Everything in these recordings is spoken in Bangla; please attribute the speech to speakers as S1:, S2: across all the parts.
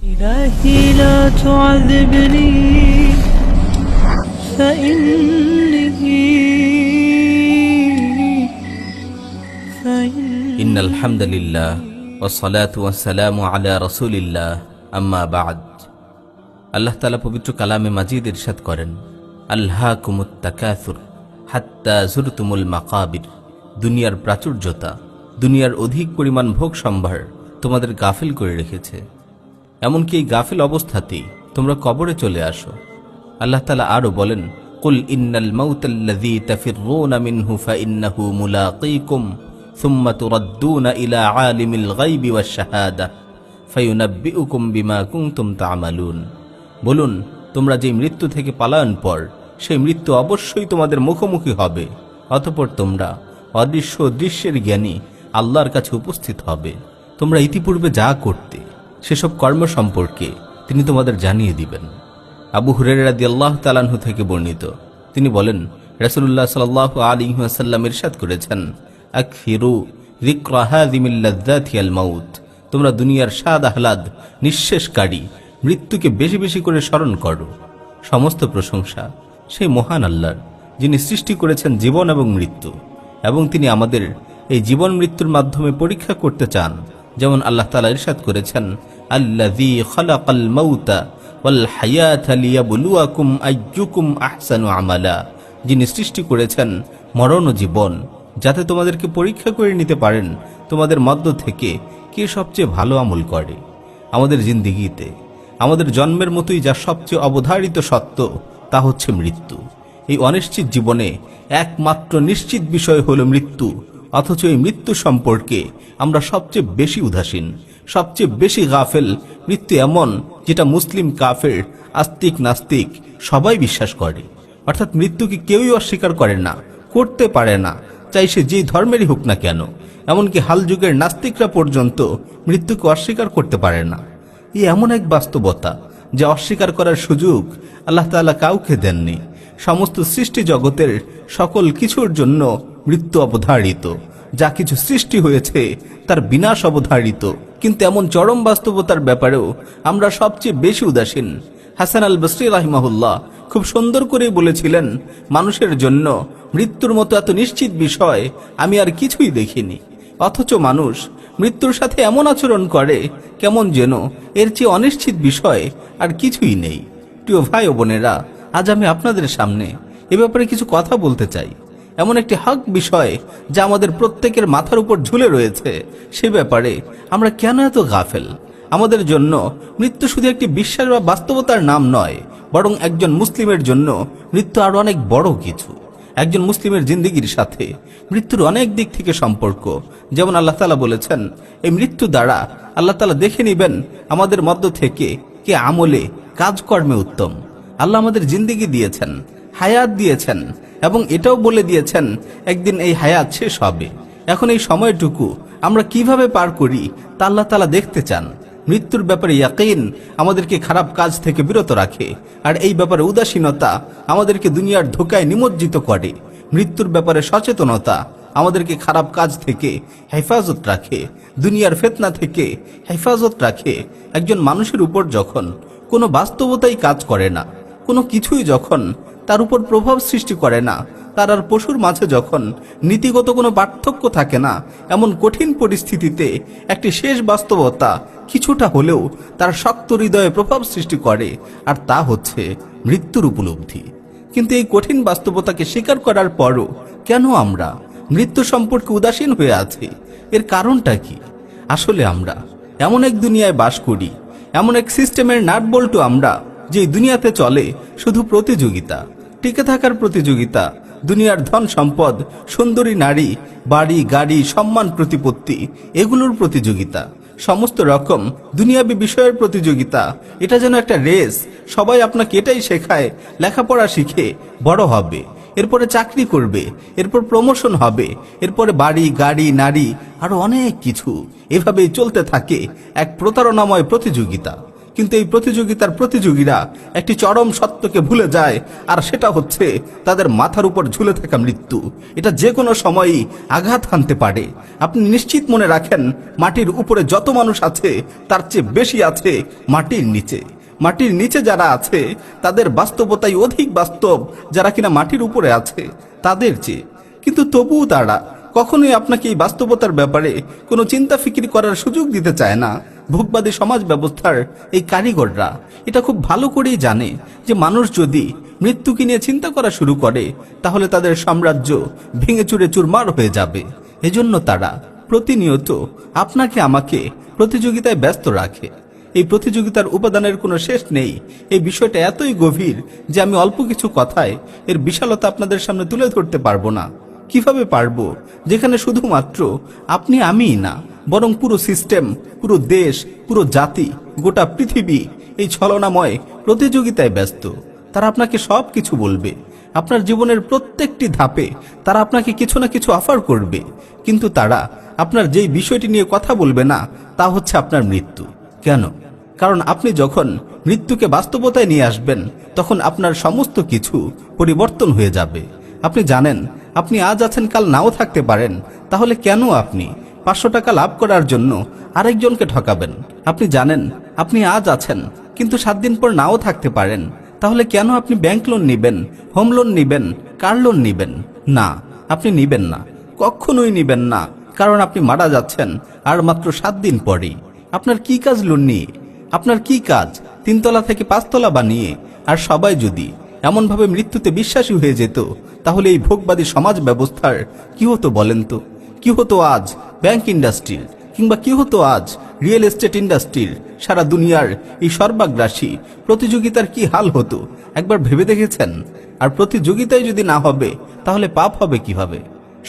S1: إلهي لا تعذبني فإني فإني
S2: إن الحمد لله والصلاة والسلام على رسول الله أما بعد আল্লাহ তালা পবিত্র কালামে মাজিদ ইরশাদ করেন আল্লাহ কুমুত্তাকাসুর হাত্তা জুরতুমুল মাকাবির দুনিয়ার প্রাচুর্যতা দুনিয়ার অধিক পরিমাণ ভোগ সম্ভার তোমাদের গাফিল করে রেখেছে এমনকি এই গাফিল অবস্থাতেই তোমরা কবরে চলে আসো। আল্লাহ তালা আরও বলেন, কুল ইন্নাল মাউতাল্লাযী তাফিররুনা মিনহু ফাইন্নাহু মুলাকীকুম সুম্মা তুরাদ্দুনা ইলা আলিমিল গায়বি ওয়াশ শাহাদা ফায়ুনাব্বিউকুম বিমা কুনতুম তা'মালুন। বলুন, তোমরা যে মৃত্যু থেকে পালায়ন পর, সেই মৃত্যু অবশ্যই তোমাদের মুখোমুখি হবে, অতঃপর তোমরা অদৃশ্য দৃশ্যের জ্ঞানী আল্লাহর কাছে উপস্থিত হবে। তোমরা ইতিপূর্বে যা করতে সেসব কর্ম সম্পর্কে তিনি তোমাদের জানিয়ে দিবেন। আবু হুরেরাদি আল্লাহ তালানহু থেকে বর্ণিত। তিনি বলেন রসুল্লাহ সাল আলী আসাল্লাম ইরশাদ করেছেন তোমরা দুনিয়ার স্বাদ আহ্লাদ, নিঃশেষকারী, মৃত্যুকে বেশি বেশি করে স্মরণ করো। সমস্ত প্রশংসা সেই মহান আল্লাহর, যিনি সৃষ্টি করেছেন জীবন এবং মৃত্যু। এবং তিনি আমাদের এই জীবন মৃত্যুর মাধ্যমে পরীক্ষা করতে চান যেমন আল্লাহ তালা ইরশাদ করেছেন, আল্লাযী খালাকাল মাউতা ওয়াল হায়াতা লিয়াবলুয়াকুম আইয়ুকুম আহসানু আমালা। যিনি সৃষ্টি করেছেন মরণ জীবন, যাতে তোমাদেরকে পরীক্ষা করে নিতে পারেন তোমাদের মধ্য থেকে কে সবচেয়ে ভালো আমল করে। আমাদের জিন্দিগিতে, আমাদের জন্মের মতোই যা সবচেয়ে অবধারিত সত্য, তা হচ্ছে মৃত্যু। এই অনিশ্চিত জীবনে একমাত্র নিশ্চিত বিষয় হলো মৃত্যু। অথচ এই মৃত্যু সম্পর্কে আমরা সবচেয়ে বেশি উদাসীন, সবচেয়ে বেশি গাফেল, মৃত্যু এমন যেটা মুসলিম কাফের আস্তিক নাস্তিক সবাই বিশ্বাস করে। অর্থাৎ মৃত্যুকে কেউই অস্বীকার করে না, করতে পারে না, চাই সে যেই ধর্মেরই হোক না কেন। এমনকি হাল যুগের নাস্তিকরা পর্যন্ত মৃত্যুকে অস্বীকার করতে পারে না। এই এমন এক বাস্তবতা যা অস্বীকার করার সুযোগ আল্লাহ তাআলা কাউকে দেননি। সমস্ত সৃষ্টি জগতের সকল কিছুর জন্য মৃত্যু অবধারিত। যা কিছু সৃষ্টি হয়েছে, তার বিনাশ অবধারিত। কিন্তু এমন চরম বাস্তবতার ব্যাপারেও আমরা সবচেয়ে বেশি উদাসীন। হাসান আল বসরি রাহিমাহুল্লাহ খুব সুন্দর করে বলেছিলেন, মানুষের জন্য মৃত্যুর মতো এত নিশ্চিত বিষয় আমি আর কিছুই দেখিনি। অথচ মানুষ মৃত্যুর সাথে এমন আচরণ করে, কেমন যেন এর চেয়ে অনিশ্চিত বিষয় আর কিছুই নেই। প্রিয় ভাই বোনেরা আজ আমি আপনাদের সামনে এ ব্যাপারে কিছু কথা বলতে চাই। এমন একটি হক বিষয় যা আমাদের প্রত্যেকের মাথার উপর ঝুলে রয়েছে। সে ব্যাপারে আমরা কেন এত গাফেল? আমাদের জন্য মৃত্যু শুধু একটি বিশ্বাস বা বাস্তবতার নাম নয়, বরং একজন মুসলিমের জন্য মৃত্যু আরও অনেক বড় কিছু। একজন মুসলিমের জিন্দিগির সাথে মৃত্যুর অনেক দিক থেকে সম্পর্ক। যেমন আল্লাহ তালা বলেছেন, এই মৃত্যু দ্বারা আল্লাহ তালা দেখে নিবেন আমাদের মধ্য থেকে কে আমলে কাজকর্মে উত্তম। আল্লাহ আমাদের জিন্দিগি দিয়েছেন, হায়াত দিয়েছেন, এবং এটাও বলে দিয়েছেন, একদিন এই হায়াত শেষ হবে। এখন এই সময়টুকু আমরা কীভাবে পার করি, তা আল্লাহ তালা দেখতে চান। মৃত্যুর ব্যাপারে ইয়াকিন আমাদেরকে খারাপ কাজ থেকে বিরত রাখে, আর এই ব্যাপারে উদাসীনতা আমাদেরকে দুনিয়ার ধোকায় নিমজ্জিত করে। মৃত্যুর ব্যাপারে সচেতনতা আমাদেরকে খারাপ কাজ থেকে হেফাজত রাখে, দুনিয়ার ফেতনা থেকে হেফাজত রাখে। একজন মানুষের উপর যখন কোনো বাস্তবতাই কাজ করে না কোনো কিছুই যখন তার উপর প্রভাব সৃষ্টি করে না, তার আর পশুর মাঝে যখন নীতিগত কোনো পার্থক্য থাকে না, এমন কঠিন পরিস্থিতিতে একটি শেষ বাস্তবতা কিছুটা হলেও তার শক্ত হৃদয়ে প্রভাব সৃষ্টি করে, আর তা হচ্ছে মৃত্যুর উপলব্ধি। কিন্তু এই কঠিন বাস্তবতাকে স্বীকার করার পরও কেন আমরা মৃত্যু সম্পর্কে উদাসীন হয়ে আছি? এর কারণটা কি? আসলে আমরা এমন এক দুনিয়ায় বাস করি, এমন এক সিস্টেমের নাটবল্টু আমরা যে দুনিয়াতে চলে, শুধু প্রতিযোগিতা। টিকে থাকার প্রতিযোগিতা, দুনিয়ার ধন সম্পদ, সুন্দরী নারী, বাড়ি, গাড়ি, সম্মান প্রতিপত্তি, এগুলোর প্রতিযোগিতা। সমস্ত রকম দুনিয়াবী বিষয়ের প্রতিযোগিতা। এটা যেন একটা রেস, সবাই আপনাকে এটাই শেখায়, লেখাপড়া শিখে বড় হবে। এরপরে চাকরি করবে, এরপর প্রমোশন হবে, এরপরে বাড়ি, গাড়ি, নারী, আরও অনেক কিছু। এভাবেই চলতে থাকে এক প্রতারণাময় প্রতিযোগিতা। কিন্তু এই প্রতিযোগিতার প্রতিযোগীরা একটি চরম সত্যকে ভুলে যায়, আর সেটা হচ্ছে তাদের মাথার উপর ঝুলে থাকা মৃত্যু। এটা যে কোনো সময়ই আঘাত হানতে পারে। আপনি নিশ্চিত মনে রাখেন, মাটির উপরে যত মানুষ আছে, তার চেয়ে বেশি আছে মাটির নিচে। মাটির নিচে যারা আছে, তাদের বাস্তবতাই অধিক বাস্তব যারা কিনা মাটির উপরে আছে, তাদের চেয়ে। কিন্তু তবুও তারা কখনোই আপনাকে এই বাস্তবতার ব্যাপারে কোনো চিন্তা ফিকির করার সুযোগ দিতে চায় না। ভোগবাদী সমাজ ব্যবস্থার এই কারিগররা। এটা খুব ভালো করেই জানে যে মানুষ যদি মৃত্যুকে নিয়ে চিন্তা করা শুরু করে, তাহলে তাদের সাম্রাজ্য ভেঙে চুরে চুরমার হয়ে যাবে। এজন্য তারা প্রতিনিয়ত আপনাকে আমাকে প্রতিযোগিতায় ব্যস্ত রাখে। এই প্রতিযোগিতার উপাদানের কোনো শেষ নেই। এই বিষয়টা এতই গভীর যে আমি অল্প কিছু কথায় এর বিশালতা আপনাদের সামনে তুলে ধরতে পারব না। কীভাবে পারব? যেখানে শুধুমাত্র আপনি আমিই না, বরং পুরো সিস্টেম, পুরো দেশ, পুরো জাতি, গোটা পৃথিবী এই ছলনাময় প্রতিযোগিতায় ব্যস্ত। তারা আপনাকে সব কিছু বলবে। আপনার জীবনের প্রত্যেকটি ধাপে তারা আপনাকে কিছু না কিছু অফার করবে। কিন্তু তারা আপনার যেই বিষয়টি নিয়ে কথা বলবে না, তা হচ্ছে আপনার মৃত্যু। কেন? কারণ আপনি যখন মৃত্যুকে বাস্তবতায় নিয়ে আসবেন, তখন আপনার সমস্ত কিছু পরিবর্তন হয়ে যাবে। আপনি জানেন আপনি আজ আছেন, কাল নাও থাকতে পারেন। তাহলে কেন আপনি? পাঁচশো টাকা লাভ করার জন্য আরেকজনকে ঠকাবেন। আপনি জানেন, আপনি আজ আছেন, কিন্তু সাত দিন পর নাও থাকতে পারেন। তাহলে কেন আপনি ব্যাংক লোন নিবেন, হোম লোন নিবেন, কার লোন নিবেন? না, আপনি নিবেন না। কখনোই নিবেন না, কারণ আপনি মারা যাচ্ছেন, আর মাত্র সাত দিন পরেই। আপনার কি কাজ লোন নিয়ে? আপনার কি কাজ? তিনতলা থেকে পাঁচতলা বানিয়ে, আর সবাই যদি এমনভাবে মৃত্যুতে বিশ্বাসী হয়ে যেত তাহলে এই ভোগবাদী সমাজ ব্যবস্থার কি হতো বলেন তো? কি হতো আজ ব্যাংক ইন্ডাস্ট্রির কিংবা কি হতো আজ রিয়েল এস্টেট ইন্ডাস্ট্রির সারা দুনিয়ার এই সর্বাগ্রাসী প্রতিযোগিতার কি হাল হতো? একবার ভেবে দেখেছেন? আর প্রতিযোগিতায় যদি না হবে, তাহলে পাপ হবে কীভাবে?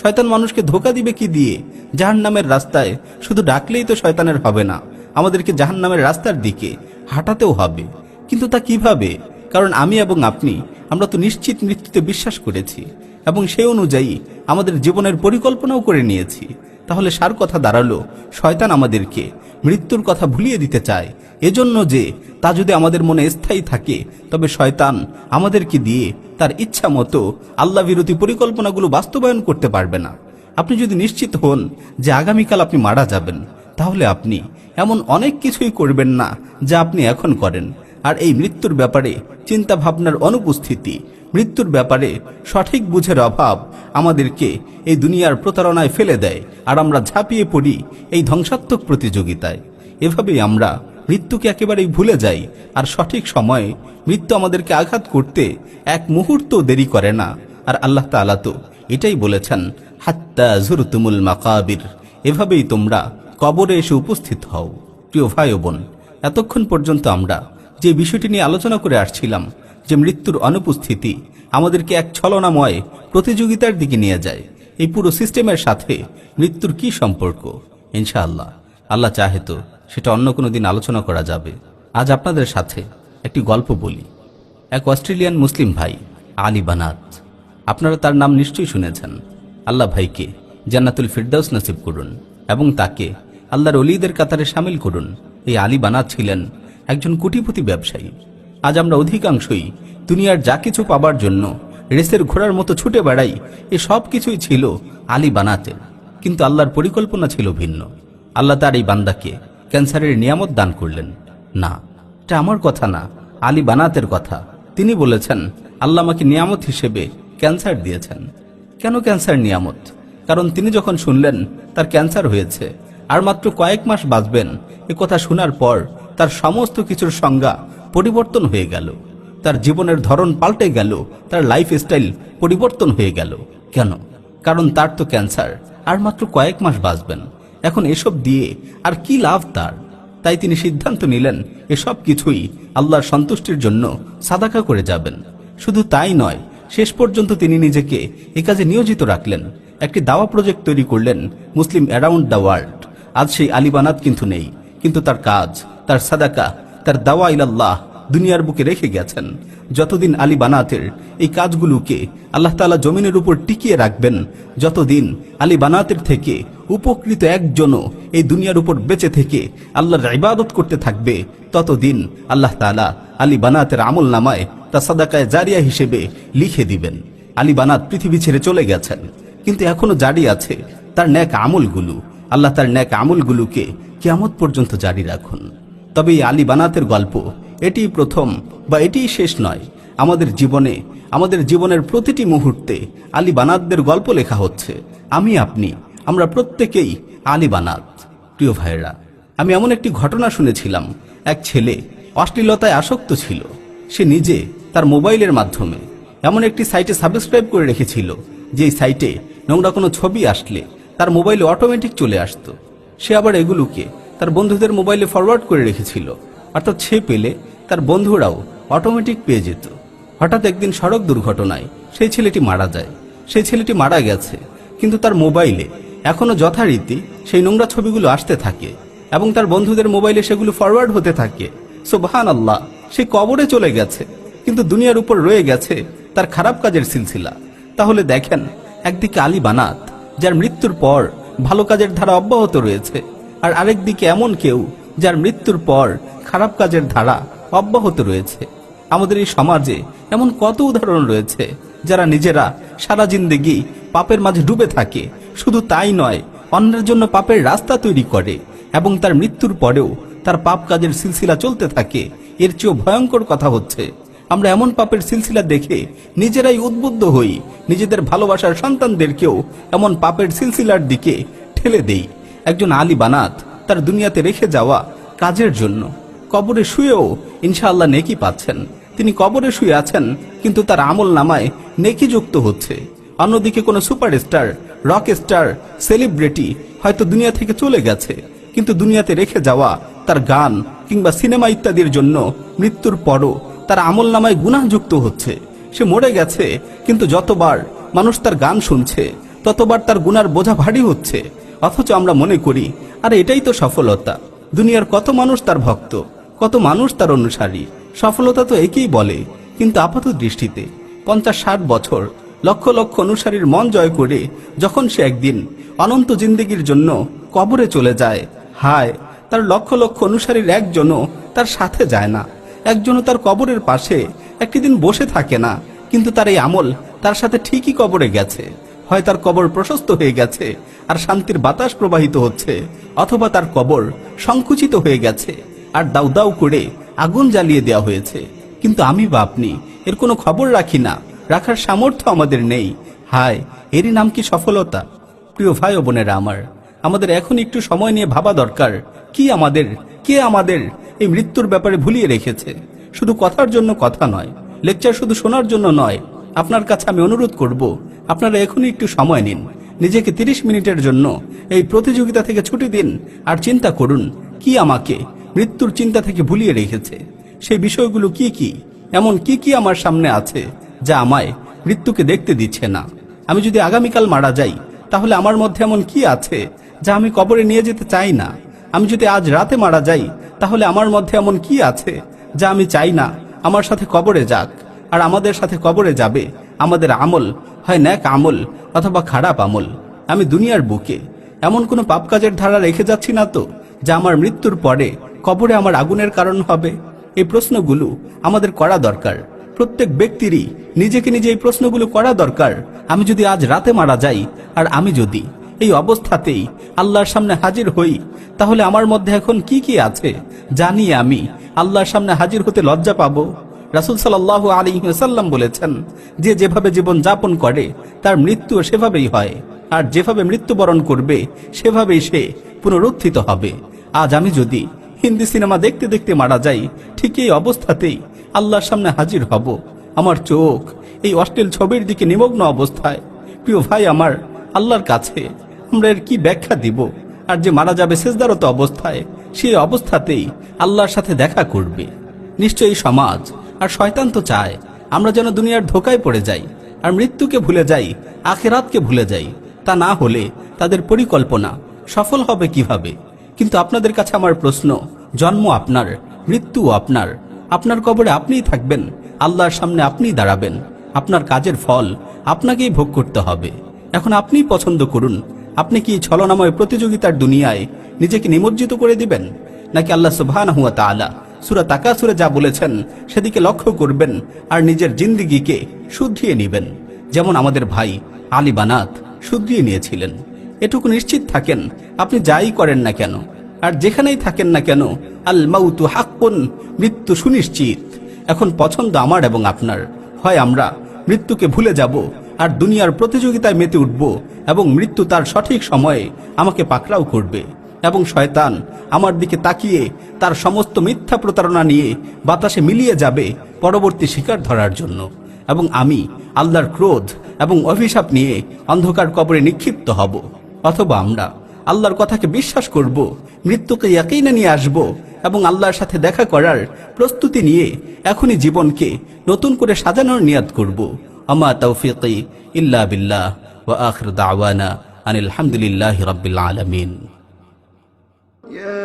S2: শয়তান মানুষকে ধোকা দিবে কি দিয়ে? জাহান নামের রাস্তায় শুধু ডাকলেই তো শয়তানের হবে না, আমাদেরকে জাহান নামের রাস্তার দিকে হাঁটাতেও হবে। কিন্তু তা কীভাবে? কারণ আমি এবং আপনি আমরা তো নিশ্চিত মৃত্যুতে বিশ্বাস করেছি এবং সেই অনুযায়ী আমাদের জীবনের পরিকল্পনাও করে নিয়েছি। তাহলে সার কথা দাঁড়াল, শয়তান আমাদেরকে মৃত্যুর কথা ভুলিয়ে দিতে চায়। এজন্য যে তা যদি আমাদের মনে স্থায়ী থাকে, তবে শয়তান আমাদেরকে দিয়ে তার ইচ্ছা মতো আল্লাহ বিরোধী পরিকল্পনাগুলো বাস্তবায়ন করতে পারবে না। আপনি যদি নিশ্চিত হন যে আগামীকাল আপনি মারা যাবেন, তাহলে আপনি এমন অনেক কিছুই করবেন না যা আপনি এখন করেন। আর এই মৃত্যুর ব্যাপারে চিন্তা ভাবনার অনুপস্থিতি, মৃত্যুর ব্যাপারে সঠিক বুঝের অভাব আমাদেরকে এই দুনিয়ার প্রতারণায় ফেলে দেয় আর আমরা ঝাঁপিয়ে পড়ি এই ধ্বংসাত্মক প্রতিযোগিতায়। এভাবেই আমরা মৃত্যুকে একেবারেই ভুলে যাই আর সঠিক সময়ে মৃত্যু আমাদেরকে আঘাত করতে এক মুহূর্ত দেরি করে না। আর আল্লাহ তাআলা তো এটাই বলেছেন, হাত্তা জুরতুমুল মাকাবির। এভাবেই তোমরা কবরে এসে উপস্থিত হও। প্রিয় ভাই বোন, এতক্ষণ পর্যন্ত আমরা যে বিষয়টি নিয়ে আলোচনা করে আসছিলাম, যে মৃত্যুর অনুপস্থিতি আমাদেরকে এক ছলনাময় প্রতিযোগিতার দিকে নিয়ে যায়। এই পুরো সিস্টেমের সাথে মৃত্যুর কি সম্পর্ক? ইনশাআল্লাহ। আল্লাহ চাহে তো সেটা অন্য কোনো দিন আলোচনা করা যাবে। আজ আপনাদের সাথে একটি গল্প বলি। এক অস্ট্রেলিয়ান মুসলিম ভাই, আলী বানাত। আপনারা তার নাম নিশ্চয়ই শুনেছেন। আল্লাহ ভাইকে জান্নাতুল ফিরদাউস নসিব করুন এবং তাকে আল্লাহর অলিদের কাতারে সামিল করুন। এই আলী বানাত ছিলেন একজন কোটিপতি ব্যবসায়ী। আজ আমরা অধিকাংশই দুনিয়ার যা কিছু পাবার জন্য রেসের ঘোড়ার মতো ছুটে বেড়াই, এ সব কিছুই ছিল আলী বানাতের। কিন্তু আল্লাহর পরিকল্পনা ছিল ভিন্ন। আল্লাহ তার এই বান্দাকে ক্যান্সারের নিয়ামত দান করলেন। না, এটা আমার কথা না, আলী বানাতের কথা। তিনি বলেছেন, আল্লাহ আমাকে নিয়ামত হিসেবে ক্যান্সার দিয়েছেন। কেন ক্যান্সার নিয়ামত? কারণ তিনি যখন শুনলেন, তার ক্যান্সার হয়েছে। আর মাত্র কয়েক মাস বাঁচবেন, এ কথা শোনার পর তার সমস্ত কিছুর সংজ্ঞা পরিবর্তন হয়ে গেল। তার জীবনের ধরন পাল্টে গেল। তার লাইফ স্টাইল পরিবর্তন হয়ে গেল। কেন? কারণ তার তো ক্যান্সার আর মাত্র কয়েক মাস বাঁচবেন। এখন এসব দিয়ে আর কি লাভ তার? তাই তিনি সিদ্ধান্ত নিলেন, এসব কিছুই আল্লাহর সন্তুষ্টির জন্য সাদাকা করে যাবেন। শুধু তাই নয়, শেষ পর্যন্ত তিনি নিজেকে এ কাজে নিয়োজিত রাখলেন। একটি দাওয়া প্রজেক্ট তৈরি করলেন মুসলিম অ্যারাউন্ড দ্য ওয়ার্ল্ড আজ সেই আলিবানাত কিন্তু নেই, কিন্তু তার কাজ তার সাদাকা, তার দাওয়া ইলাল্লাহ দুনিয়ার বুকে রেখে গেছেন। যতদিন আলী বানাতের এই কাজগুলোকে আল্লাহ তাআলা জমিনের উপর টিকিয়ে রাখবেন, যতদিন আলী বানাতের থেকে উপকৃত একজনও এই দুনিয়ার উপর বেঁচে থেকে আল্লাহর ইবাদত করতে থাকবে, ততদিন আল্লাহ তাআলা আলী বানাতের আমল নামায় তা সাদাকায় জারিয়া হিসেবে লিখে দিবেন। আলী বানাত পৃথিবী ছেড়ে চলে গেছেন, কিন্তু এখনও জারি আছে তার ন্যাক আমলগুলো। আল্লাহ তার ন্যাক আমলগুলোকে কিয়ামত পর্যন্ত জারি রাখুন। তবে আলী বানাতের গল্প। এটিই প্রথম বা এটিই শেষ নয়। আমাদের জীবনে, আমাদের জীবনের প্রতিটি মুহূর্তে আলী বানাতদের গল্প লেখা হচ্ছে। আমি, আপনি, আমরা প্রত্যেকেই আলী বানাত। প্রিয় ভাইয়েরা, আমি এমন একটি ঘটনা শুনেছিলাম। এক ছেলে অশ্লীলতায় আসক্ত ছিল। সে নিজে তার মোবাইলের মাধ্যমে এমন একটি সাইটে সাবস্ক্রাইব করে রেখেছিল যে সাইটে নোংরা কোনো ছবি আসলে তার মোবাইলে অটোমেটিক চলে আসতো। সে আবার এগুলোকে তার বন্ধুদের মোবাইলে ফরওয়ার্ড করে রেখেছিল। অর্থাৎ সে পেলে তার বন্ধুরাও অটোমেটিক পেয়ে যেত। হঠাৎ একদিন সড়ক দুর্ঘটনায় সেই ছেলেটি মারা যায়। সেই ছেলেটি মারা গেছে, কিন্তু তার মোবাইলে এখনও যথারীতি সেই নোংরা ছবিগুলো আসতে থাকে এবং তার বন্ধুদের মোবাইলে সেগুলো ফরওয়ার্ড হতে থাকে। সোবাহান আল্লাহ সে কবরে চলে গেছে, কিন্তু দুনিয়ার উপর রয়ে গেছে তার খারাপ কাজের সিলসিলা। তাহলে দেখেন, একদিকে আলী বানাত, যার মৃত্যুর পর ভালো কাজের ধারা অব্যাহত রয়েছে আর আরেকদিকে এমন কেউ যার মৃত্যুর পর খারাপ কাজের ধারা অব্যাহত রয়েছে। আমাদের এই সমাজে এমন কত উদাহরণ রয়েছে যারা নিজেরা সারা জিন্দেগি পাপের মাঝে ডুবে থাকে। শুধু তাই নয়, অন্যের জন্য পাপের রাস্তা তৈরি করে এবং তার মৃত্যুর পরেও তার পাপ কাজের সিলসিলা চলতে থাকে। এর চেয়েও ভয়ঙ্কর কথা হচ্ছে, আমরা এমন পাপের সিলসিলা দেখে নিজেরাই উদ্বুদ্ধ হই, নিজেদের ভালোবাসার সন্তানদেরকেও এমন পাপের সিলসিলার দিকে ঠেলে দেই। একজন আলী বানাত তার দুনিয়াতে রেখে যাওয়া কাজের জন্য। কবরে শুয়েও ইনশাআল্লাহ নেকি পাচ্ছেন। তিনি কবরে শুয়ে আছেন, কিন্তু তার আমল নামায় নেকি যুক্ত হচ্ছে। অন্যদিকে কোনো সুপারস্টার রক স্টার সেলিব্রিটি হয়তো দুনিয়া থেকে চলে গেছে, কিন্তু দুনিয়াতে রেখে যাওয়া তার গান কিংবা সিনেমা ইত্যাদির জন্য মৃত্যুর পরও তার আমল নামায় গুনাহযুক্ত হচ্ছে। সে মরে গেছে, কিন্তু যতবার মানুষ তার গান শুনছে, ততবার তার গুনার বোঝা ভারী হচ্ছে। অথচ আমরা মনে করি, আর এটাই তো সফলতা। দুনিয়ার কত মানুষ তার ভক্ত, কত মানুষ তার অনুসারী। সফলতা তো একেই বলে, কিন্তু আপাত দৃষ্টিতে পঞ্চাশ ষাট বছর, লক্ষ লক্ষ অনুসারীর মন জয় করে যখন সে একদিন অনন্ত জিন্দেগির জন্য কবরে চলে যায়, হায়, তার লক্ষ লক্ষ অনুসারীর একজনও তার সাথে যায় না। একজনও তার কবরের পাশে একটি দিন বসে থাকে না, কিন্তু তার এই আমল তার সাথে ঠিকই কবরে গেছে। হয় তার কবর প্রশস্ত হয়ে গেছে, আর শান্তির বাতাস প্রবাহিত হচ্ছে, অথবা তার কবর সংকুচিত হয়ে গেছে, আর দাউ দাউ করে আগুন জ্বালিয়ে দেওয়া হয়েছে। কিন্তু আমি বা আপনি এর কোনো খবর রাখি না, রাখার সামর্থ্য আমাদের নেই। হায়, এরই নাম কি সফলতা? প্রিয় ভাই বোনেরা আমার, আমাদের এখন একটু সময় নিয়ে ভাবা দরকার, কি আমাদের, কে আমাদের এই মৃত্যুর ব্যাপারে ভুলিয়ে রেখেছে? শুধু কথার জন্য কথা নয়, লেকচার শুধু শোনার জন্য নয় আপনার কাছে আমি অনুরোধ করব, আপনারা এখনই একটু সময় নিন। নিজেকে তিরিশ মিনিটের জন্য এই প্রতিযোগিতা থেকে ছুটি দিন আর চিন্তা করুন, কি আমাকে, মৃত্যুর চিন্তা থেকে ভুলিয়ে রেখেছে। সেই বিষয়গুলো কি কি, এমন কি কি আমার সামনে আছে, যা আমায় মৃত্যুকে দেখতে দিচ্ছে না। আমি যদি আগামীকাল মারা যাই, তাহলে আমার মধ্যে এমন কি আছে, যা আমি কবরে নিয়ে যেতে চাই না? আমি যদি আজ রাতে মারা যাই, তাহলে আমার মধ্যে এমন কি আছে, যা আমি চাই না, আমার সাথে কবরে যাক। আর আমাদের সাথে কবরে যাবে, আমাদের আমল হয় ন্যাক আমল অথবা খারাপ আমল। আমি দুনিয়ার বুকে। এমন কোনো পাপ কাজের ধারা রেখে যাচ্ছি না তো, যা আমার মৃত্যুর পরে কবরে আমার আগুনের কারণ হবে। এই প্রশ্নগুলো আমাদের করা দরকার। প্রত্যেক ব্যক্তিরই নিজেকে নিজে এই প্রশ্নগুলো করা দরকার। আমি যদি আজ রাতে মারা যাই, আর আমি যদি এই অবস্থাতেই আল্লাহর সামনে হাজির হই, তাহলে আমার মধ্যে এখন কি কি আছে জানি আমি আল্লাহর সামনে হাজির হতে লজ্জা পাবো? রাসুল সাল্লাহ আলী সাল্লাম বলেছেন, যে যেভাবে জীবন যাপন করে, তার মৃত্যু সেভাবেই হয়। আর যেভাবে মৃত্যুবরণ করবে, সেভাবেই সে পুনরুত্থিত হবে। আজ আমি যদি হিন্দি সিনেমা দেখতে দেখতে মারা যাই, ঠিক এই অবস্থাতেই আল্লাহর সামনে হাজির হব। আমার চোখ এই অশ্লীল ছবির দিকে নিমগ্ন অবস্থায়। প্রিয় ভাই আমার, আল্লাহর কাছে আমরা এর কি ব্যাখ্যা দিব? আর যে মারা যাবে শেষদারত অবস্থায় সেই অবস্থাতেই আল্লাহর সাথে দেখা করবে। নিশ্চয়ই সমাজ আর শয়তান তো চায়, আমরা যেন দুনিয়ার ধোকায় পড়ে যাই, আর মৃত্যুকে ভুলে যাই, আখেরাতকে ভুলে যাই। তা না হলে তাদের পরিকল্পনা সফল হবে কীভাবে? কিন্তু আপনাদের কাছে আমার প্রশ্ন, জন্ম আপনার মৃত্যু আপনার। আপনার কবরে আপনিই থাকবেন, আল্লাহর সামনে আপনিই দাঁড়াবেন। আপনার কাজের ফল আপনাকেই ভোগ করতে হবে। এখন আপনিই পছন্দ করুন, আপনি কি ছলনাময় প্রতিযোগিতার দুনিয়ায় নিজেকে নিমজ্জিত করে দিবেন? নাকি আল্লাহ সুবহানাহু ওয়া তাআলা সূরা যা বলেছেন, সেদিকে লক্ষ্য করবেন আর নিজের জিন্দিগিকে শুধরিয়ে নেবেন। যেমন আমাদের ভাই আলী বানাত শুধরিয়ে নিয়েছিলেন। এটুকু নিশ্চিত থাকেন, আপনি যাই করেন না কেন, আর যেখানেই থাকেন না কেন, আল মাউতু হাক্কুন, মৃত্যু সুনিশ্চিত। এখন পছন্দ আমার এবং আপনার। হয় আমরা মৃত্যুকে ভুলে যাব আর দুনিয়ার প্রতিযোগিতায় মেতে উঠব এবং মৃত্যু তার সঠিক সময়ে আমাকে পাকড়াও করবে। এবং শয়তান আমার দিকে তাকিয়ে তার সমস্ত মিথ্যা প্রতারণা নিয়ে বাতাসে মিলিয়ে যাবে পরবর্তী শিকার ধরার জন্য। এবং আমি আল্লাহর ক্রোধ এবং অভিশাপ নিয়ে অন্ধকার কবরে নিক্ষিপ্ত হব। অথবা আমরা আল্লাহর কথাকে বিশ্বাস করব, মৃত্যুকে ইয়াকিনে নিয়ে আসব এবং আল্লাহর সাথে দেখা করার প্রস্তুতি নিয়ে এখনই জীবনকে নতুন করে সাজানোর নিয়াদ করব। আমা তৌফিকি ইল্লা বিল্লাহ, ওয়া আখির দাওয়ানা আনিল হামদুলিল্লাহি রাব্বিল আলামিন।
S3: Yeah.